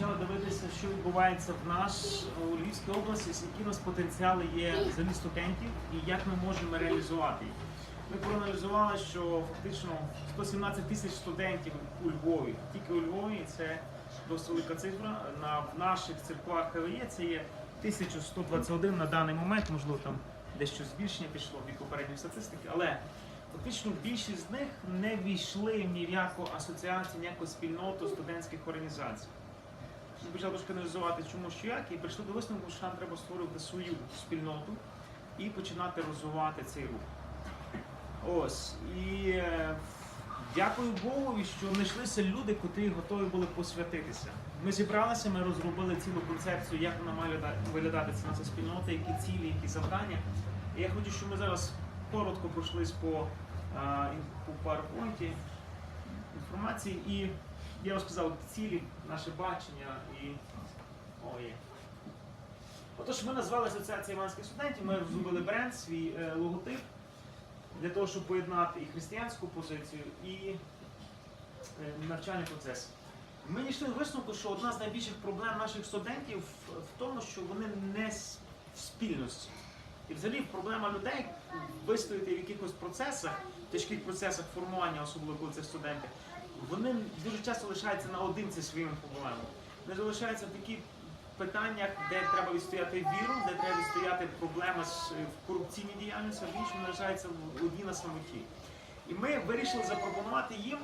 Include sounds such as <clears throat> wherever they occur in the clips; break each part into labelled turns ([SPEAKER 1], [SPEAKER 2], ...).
[SPEAKER 1] почали дивитися, що відбувається в нас у Львівській області, які у нас потенціали є взагалі студентів і як ми можемо реалізувати їх. Ми проаналізували, що фактично 117 тисяч студентів у Львові. Тільки у Львові це досить велика цифра. На в наших церквах ХВЄ це є 1121 на даний момент, можливо, там дещо збільшення пішло від попередньої статистики, але фактично більшість з них не війшли ні в яку асоціацію, ніяку спільноту студентських організацій. Почали трошки аналізувати, чому що як, і прийшли до висновку, що нам треба створювати свою спільноту і починати розвивати цей рух. Ось. І е, дякую Богу, що знайшлися люди, котрі готові були посвятитися. Ми зібралися, ми розробили цілу концепцію, як вона має вигляда- виглядати ця наша спільнота, які цілі, які завдання. І я хочу, щоб ми зараз коротко пройшлись по, а, по PowerPoint інформації. І я розказав цілі, наше бачення і. О, є. Отож, ми назвали Асоціація іванських студентів, ми розробили бренд, свій е, логотип для того, щоб поєднати і християнську позицію, і е, навчальний процес. Ми дійшли до висновку, що одна з найбільших проблем наших студентів в, в тому, що вони не в спільності. І взагалі проблема людей вистояти в якихось процесах, тяжких процесах формування, особливо коли це студенти, вони дуже часто лишаються наодинці своїми проблемами. Вони залишаються в таких питаннях, де треба відстояти віру, де треба відстояти проблеми з е, в корупційній діяльності, в іншому лишаються одні на самоті. І ми вирішили запропонувати їм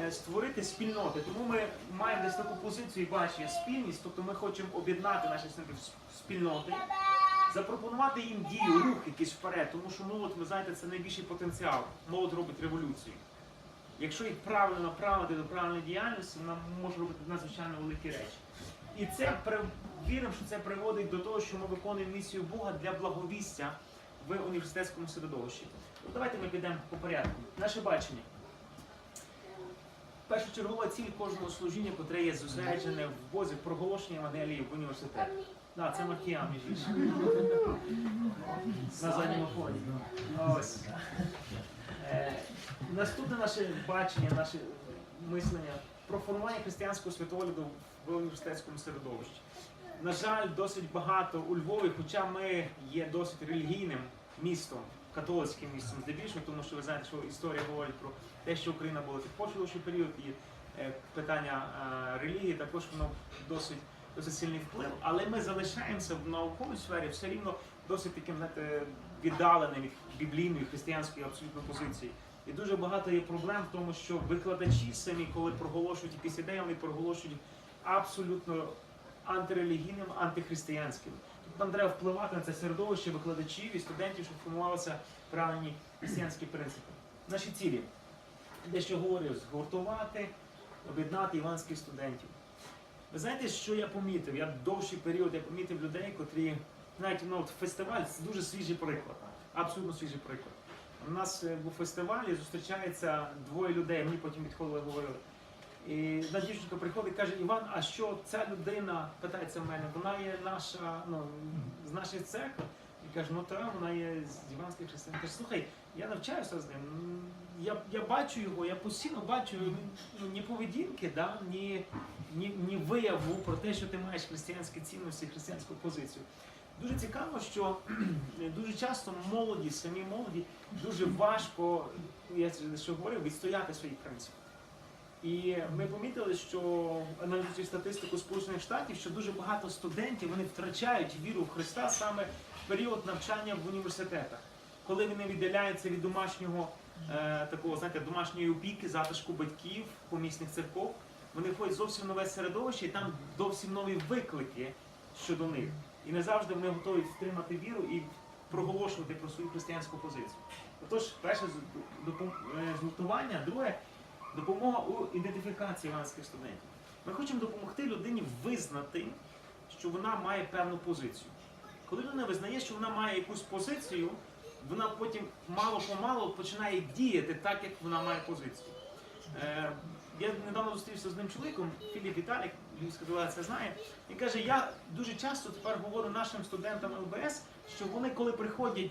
[SPEAKER 1] е, створити спільноти. Тому ми маємо десь таку позицію бачення спільність, тобто ми хочемо об'єднати наші спільноти, запропонувати їм дію, рух якийсь вперед, тому що молодь, ви знаєте, це найбільший потенціал. Молодь робить революцію. Якщо їх правильно направити до правильної діяльності, вона може робити надзвичайно великі речі. І це віримо, що це приводить до того, що ми виконуємо місію Бога для благовістя в університетському середовищі. Ну, давайте ми підемо по порядку. Наше бачення. Першочергова ціль кожного служіння, котре є зосереджене в Бозі, проголошення Евангелії в університеті. Да, це Маркіян, між іншим. <laughs> На задньому фоні. Ось. Е, Наступне наше бачення, наше мислення про формування християнського святогляду в університетському середовищі. На жаль, досить багато у Львові, хоча ми є досить релігійним містом, католицьким містом здебільшого, тому що ви знаєте, що історія говорить про те, що Україна була підпочваючий період, і е, питання е, релігії також воно досить, досить сильний вплив. Але ми залишаємося в науковій сфері все рівно досить таким знаєте, віддаленим від біблійної християнської абсолютно позиції. І дуже багато є проблем в тому, що викладачі самі, коли проголошують якісь ідеї, вони проголошують абсолютно антирелігійним, антихристиянським. Тобто нам треба впливати на це середовище викладачів і студентів, щоб формувалися правильні християнські принципи. Наші цілі. Дещо говорю, згуртувати, об'єднати іванських студентів. Ви знаєте, що я помітив? Я довший період я помітив людей, котрі, навіть ну, от фестиваль це дуже свіжий приклад. Абсолютно свіжий приклад. У нас е, був фестиваль і зустрічається двоє людей, мені потім підходили і говорили. І одна дівчинка приходить і каже, Іван, а що ця людина питається в мене, вона є наша, ну, з нашої церкви. І каже, ну так, вона є з Іванських християн. Каже, слухай, я навчаюся з ним. Я, я бачу його, я постійно бачу ну, ні поведінки, да, ні, ні, ні вияву про те, що ти маєш християнські цінності, християнську позицію. Дуже цікаво, що <clears throat> дуже часто молоді, самі молоді, дуже важко, я що говорив, відстояти свої принципи. І ми помітили, що аналізуючи статистику Сполучених Штатів, що дуже багато студентів вони втрачають віру в Христа саме в період навчання в університетах, коли вони віддаляються від домашнього такого, знаєте, домашньої опіки, затишку батьків, помісних церков. Вони входять зовсім нове середовище, і там зовсім нові виклики щодо них. І не завжди вони готові втримати віру і проголошувати про свою християнську позицію. Отож, перше е, згуртування, друге допомога у ідентифікації іванських студентів. Ми хочемо допомогти людині визнати, що вона має певну позицію. Коли людина визнає, що вона має якусь позицію, вона потім мало-помалу починає діяти так, як вона має позицію. Е, я недавно зустрівся з одним чоловіком, Філіп Віталік, Львівська делегація знає, і каже, я дуже часто тепер говорю нашим студентам ЛБС, що вони, коли приходять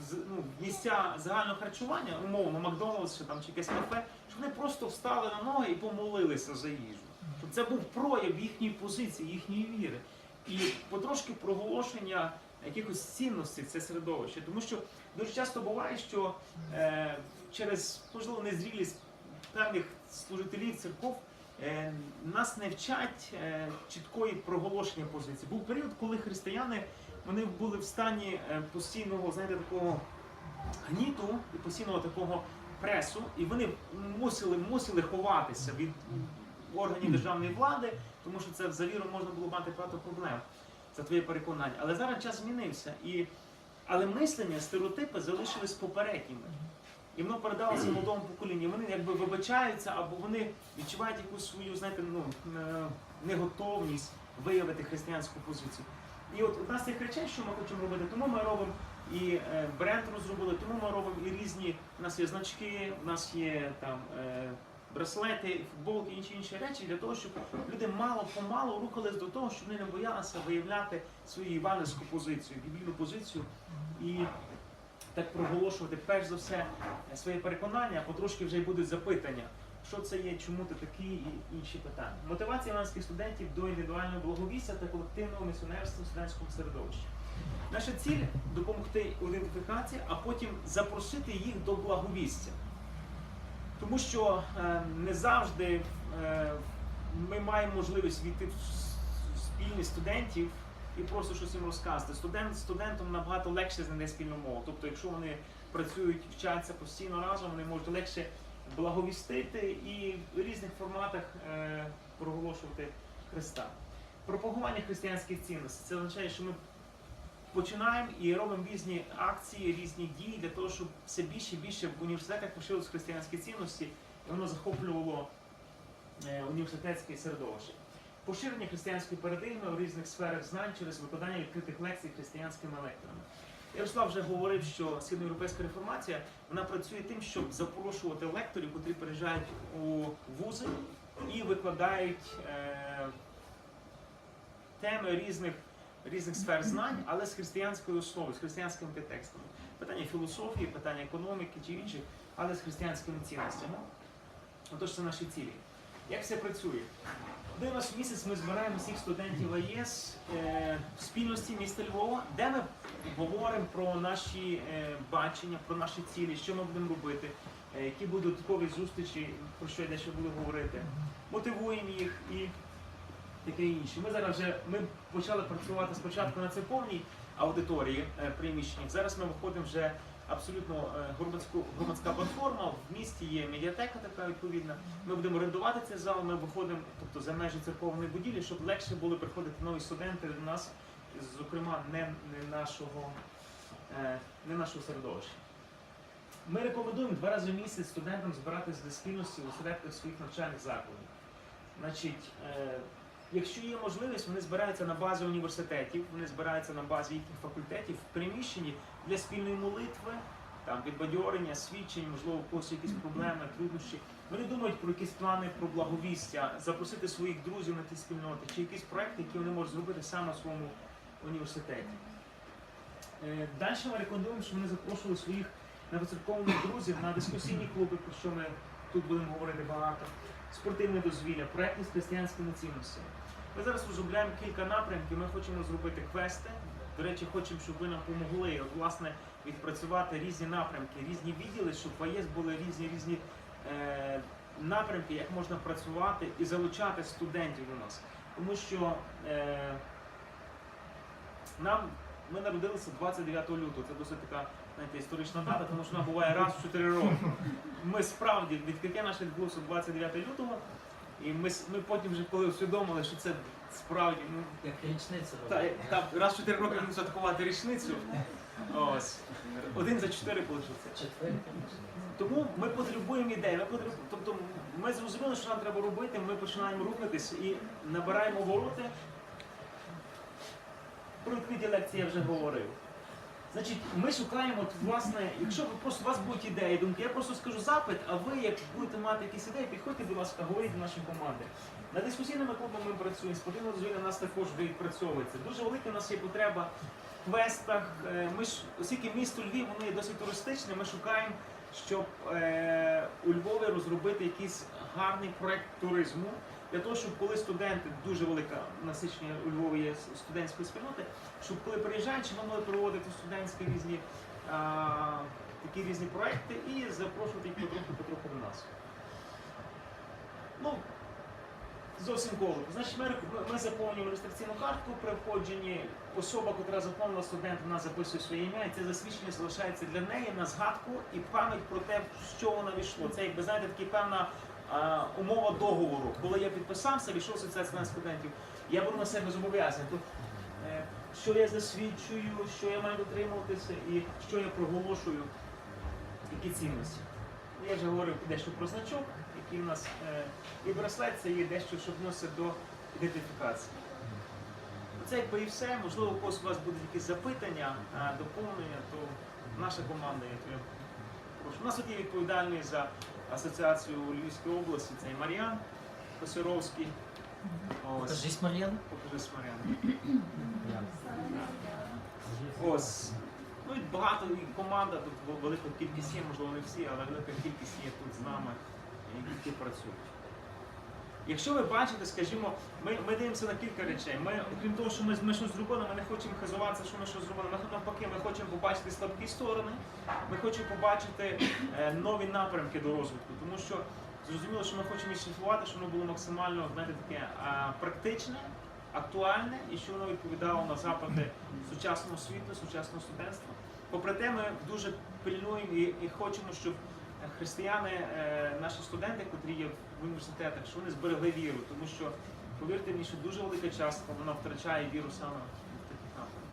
[SPEAKER 1] в, ну, місця загального харчування, умовно, Макдональдс чи там чи якесь кафе, що вони просто встали на ноги і помолилися за їжу. Щоб це був прояв їхньої позиції, їхньої віри. І потрошки проголошення якихось цінностей це середовище. Тому що дуже часто буває, що е, через можливо незрілість певних служителів церков е, нас не вчать е, чіткої проголошення позиції. Був період, коли християни вони були в стані е, постійного, знаєте, такого гніту і постійного такого пресу, і вони мусили, мусили ховатися від органів державної влади, тому що це за віру можна було мати багато проблем. Це твоє переконання. Але зараз час змінився. І... Але мислення, стереотипи залишились попередніми. І воно передалося <clears throat> молодому поколінню. Вони якби вибачаються, або вони відчувають якусь свою, знаєте, ну, е, неготовність виявити християнську позицію. І от одна з цих речей, що ми хочемо робити, тому ми робимо і е, бренд розробили, тому ми робимо і різні. У нас є значки, у нас є там е, браслети, футболки, і інші інші речі для того, щоб люди мало помалу рухались до того, щоб вони не боялися виявляти свою іванівську позицію, біблійну позицію і так проголошувати перш за все своє переконання, а потрошки вже й будуть запитання. Що це є, чому ти такий і інші питання. Мотивація іванських студентів до індивідуального благовістя та колективного місіонерства в студентському середовищі. Наша ціль допомогти ідентифікації, а потім запросити їх до благовістя. Тому що е, не завжди е, ми маємо можливість війти в с- в спільність студентів і просто щось їм розказати. Студент студентам набагато легше знайти спільну мову. Тобто, якщо вони працюють, вчаться постійно разом, вони можуть легше благовістити і в різних форматах е, проголошувати Христа. Пропагування християнських цінностей. Це означає, що ми починаємо і робимо різні акції, різні дії для того, щоб все більше і більше в університетах поширилися християнські цінності, і воно захоплювало е, університетське середовище. Поширення християнської парадигми у різних сферах знань через викладання відкритих лекцій християнськими лекторами. Ярослав вже говорив, що східноєвропейська реформація вона працює тим, щоб запрошувати лекторів, котрі приїжджають у вузи і викладають е, теми різних, різних сфер знань, але з християнською основою, з християнськими підтекстами. Питання філософії, питання економіки чи інших, але з християнськими цінностями. Отож, це наші цілі. Як все працює? Один раз в місяць ми збираємо всіх студентів АЄС е, в спільності міста Львова, де ми говоримо про наші е, бачення, про наші цілі, що ми будемо робити, е, які будуть додаткові зустрічі, про що я дещо буду говорити. Мотивуємо їх і таке інше. Ми зараз вже ми почали працювати спочатку на церковній аудиторії е, приміщеннях. Зараз ми виходимо вже абсолютно е, громадську громадська платформа. В місті є медіатека така відповідна. Ми будемо орендувати цей зал. Ми виходимо, тобто за межі церковної будівлі, щоб легше було приходити нові студенти до нас, зокрема, не, не нашого е, не нашого середовища. Ми рекомендуємо два рази в місяць студентам збиратися до спільності у осередках своїх навчальних закладів. Значить, якщо є можливість, вони збираються на базі університетів, вони збираються на базі їхніх факультетів в приміщенні для спільної молитви, там підбадьорення, свідчень, можливо, когось якісь проблеми, труднощі. Вони думають про якісь плани про благовістя, запросити своїх друзів на ті спільноти, чи якісь проекти, які вони можуть зробити саме у своєму університеті. Е, Далі ми рекомендуємо, щоб вони запрошували своїх новоцерковних друзів на дискусійні клуби, про що ми тут будемо говорити багато, спортивне дозвілля, проекти з християнськими цінностями. Ми зараз розробляємо кілька напрямків. Ми хочемо зробити квести. До речі, хочемо, щоб ви нам допомогли власне, відпрацювати різні напрямки, різні відділи, щоб в АЄС були різні різні е, напрямки, як можна працювати і залучати студентів до нас. Тому що е, нам ми народилися 29 лютого. Це досить така знаєте, історична дата, тому що вона буває раз в 4 роки. Ми справді відкриття наше відбулося 29 лютого, і ми, ми потім вже коли усвідомили, що це справді ну,
[SPEAKER 2] Як річниця
[SPEAKER 1] та, та, раз в 4 роки будемо святкувати річницю. Ось. Один за 4 вийшло. Тому ми потребуємо ідей. Ми потреб... Тобто ми зрозуміли, що нам треба робити, ми починаємо рухатись і набираємо обороти. Про відкриті лекції я вже говорив. Значить, ми шукаємо, от, власне, якщо ви просто у вас будуть ідеї, думки, я просто скажу запит, а ви, як будете мати якісь ідеї, підходьте, будь ласка, говоріть до нашої команди. На дискусійними клубами ми працюємо, спортивне дозвілля у нас також відпрацьовується. Дуже велика у нас є потреба в квестах. Е, Ми ж, оскільки місто Львів, воно є досить туристичне, ми шукаємо, щоб е, у Львові розробити якийсь гарний проект туризму, Для того, щоб коли студенти, дуже велика насичення у Львові є студентської спільноти, щоб коли приїжджаючи, ми могли проводити студентські різні а, такі різні проекти і запрошувати їх потроху потроху до нас. Ну, зовсім коротко. Значить, ми, ми заповнюємо реєстраційну картку при входженні. Особа, яка заповнила студент, вона записує своє ім'я, і це засвідчення залишається для неї на згадку і пам'ять про те, що вона війшло. Це, якби знаєте, така певна умова договору. Коли я підписався, війшов в асоціацію студентів, я беру на себе зобов'язання. Е, що я засвідчую, що я маю дотримуватися і що я проголошую, які цінності. Я вже говорив дещо про значок, який в нас е, і браслет це є дещо, що вносить до ідентифікації. Це якби і все. Можливо, у когось у вас будуть якісь запитання, е, доповнення, то наша команда, я прошу. У нас тут є відповідальний за асоціацію у Львівській області, це і Мар'ян Косировський. Ось,
[SPEAKER 2] Покажись, Мар'яна.
[SPEAKER 1] покажи Мар'ян. Ось. Ну і багато і команда, тут велика кількість є, можливо, не всі, але велика кількість є тут з нами, які працюють. Якщо ви бачите, скажімо, ми, ми дивимося на кілька речей. Ми, окрім того, що ми, ми щось зробили, ми не хочемо хизуватися, що ми щось зробили. Ми навпаки, ми хочемо побачити слабкі сторони, ми хочемо побачити е, нові напрямки до розвитку, тому що зрозуміло, що ми хочемо шліфувати, щоб воно було максимально знаєте, таке е, практичне, актуальне і що воно відповідало на запити сучасного світу, сучасного студентства. Попри те, ми дуже пильнуємо і, і хочемо, щоб християни, е, наші студенти, котрі є в університетах, що вони зберегли віру, тому що повірте мені, що дуже велика частка вона втрачає віру саме